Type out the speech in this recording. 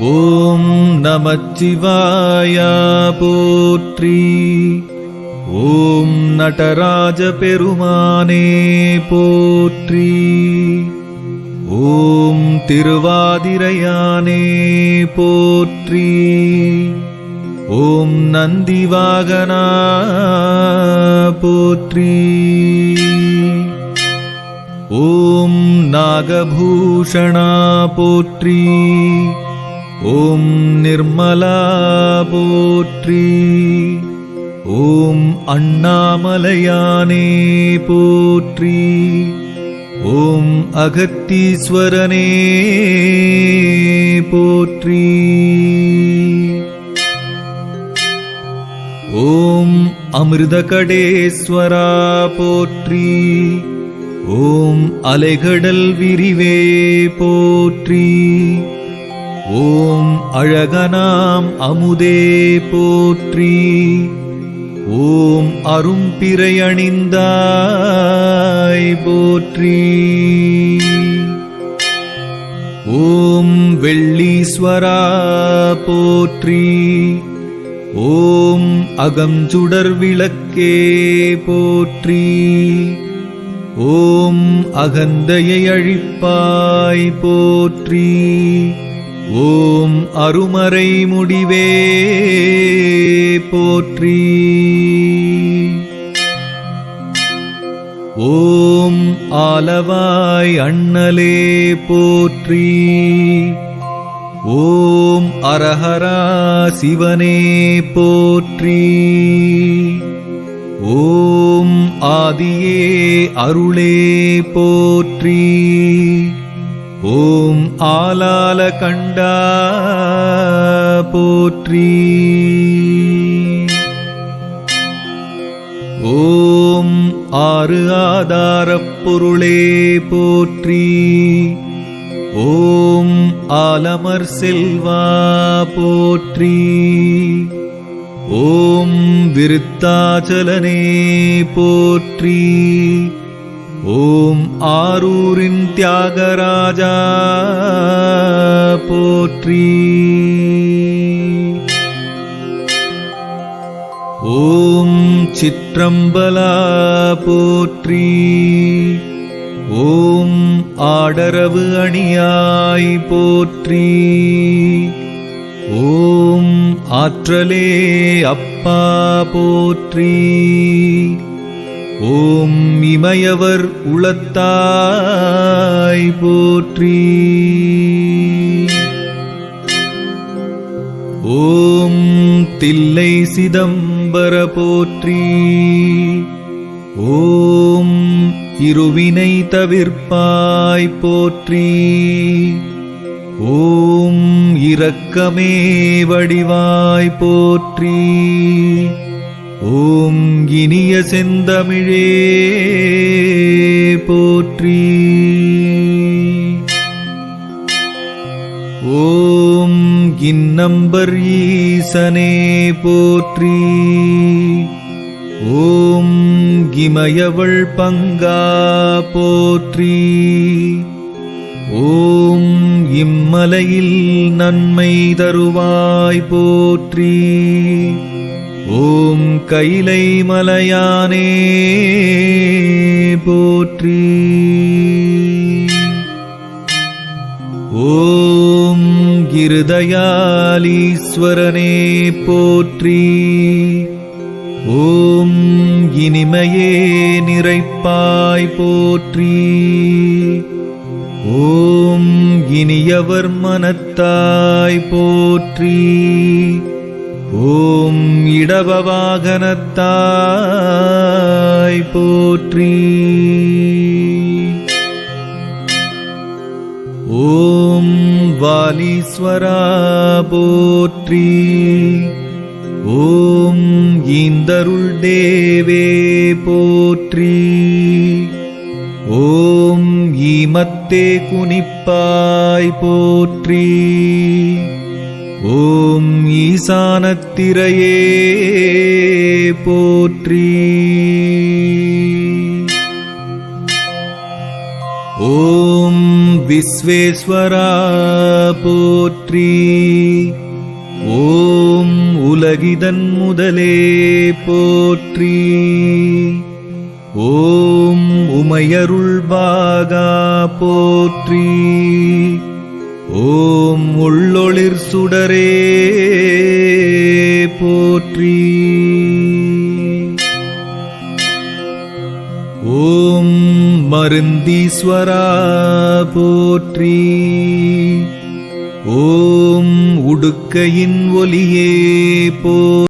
ஓம் நமச்சிவாயா போற்றி. ஓம் நடராஜ பெருமானே போற்றி. ஓம் திருவாதிரையானே போற்றி. ஓம் நந்திவாகனா போற்றி. ஓம் நாகபூஷணா போற்றி. ஓம் நிர்மலா போற்றி. ஓம் அண்ணாமலையானே போற்றி. ஓம் அகத்தீஸ்வரனே போற்றி. ஓம் அமிர்தகடேஸ்வரா போற்றி. ஓம் அலைகடல் விரிவே போற்றி. ஓம் அழகனாம் அமுதே போற்றி. ஓம் அரும்பிறை அணிந்தாய் போற்றி. ஓம் வெள்ளீஸ்வரா போற்றி. ஓம் அகம்சுடர் விளக்கே போற்றி. ஓம் அகந்தையை அழிப்பாய் போற்றி. ஓம் அருமறை முடிவே போற்றி. ஓம் ஆலவாய் அண்ணலே போற்றி. ஓம் அரஹரா சிவனே போற்றி. ஓம் ஆதியே அருளே போற்றி. ஓம் ஆலால கண்டா போற்றி. ஓம் ஆறு ஆதாரப் பொருளே போற்றி. ஓம் ஆலமர் செல்வா போற்றி. ஓம் விருத்தாச்சலனே போற்றி. ஓம் ஆரூரின் தியாகராஜா போற்றி. ஓம் சிற்றம்பலா போற்றி. ஓம் ஆடரவு அணியாய் போற்றி. ஓம் ஆற்றலே அப்பா போற்றி. ஓம் இமயவர் உளத்தாய் போற்றி. ஓம் தில்லை சிதம்பர போற்றி. ஓம் இருவினை தவிர்ப்பாய் போற்றி. ஓம் இரக்கமே வடிவாய் போற்றி. ஓம் இனிய செந்தமிழே போற்றி. ஓம் இன்னம்பர் ஈசனே போற்றி. ஓம் இமயவள் பங்கா போற்றி. ஓம் இம்மலையில் நன்மை தருவாய் போற்றி. ஓம் கைலை மலையானே போற்றி. ஓம் கிருதயாலீஸ்வரனே போற்றி. ஓம் இனிமையே நிறைப்பாய் போற்றி. ஓம் இனியவர் மனத்தாய் போற்றி. ஓம் இடபவாகனத்தாய் போற்றி. ஓம் வாலீஸ்வரா போற்றி. ஓம் இந்தருள் தேவே போற்றி. ஓம் ஈமத்தே குனிப்பாய் போற்றி. ஓம் ஈசானத்திரையே போற்றி. ஓம் விஸ்வேஸ்வரா போற்றி. ஓம் உலகிதன் முதலே போற்றி. ஓம் உமையருள்பாகா போற்றி. ஓம் உள்ளொளிர் சுடரே போற்றி. ஓம் மருந்தீஸ்வரா போற்றி. ஓம் உடுக்கையின் ஒலியே போ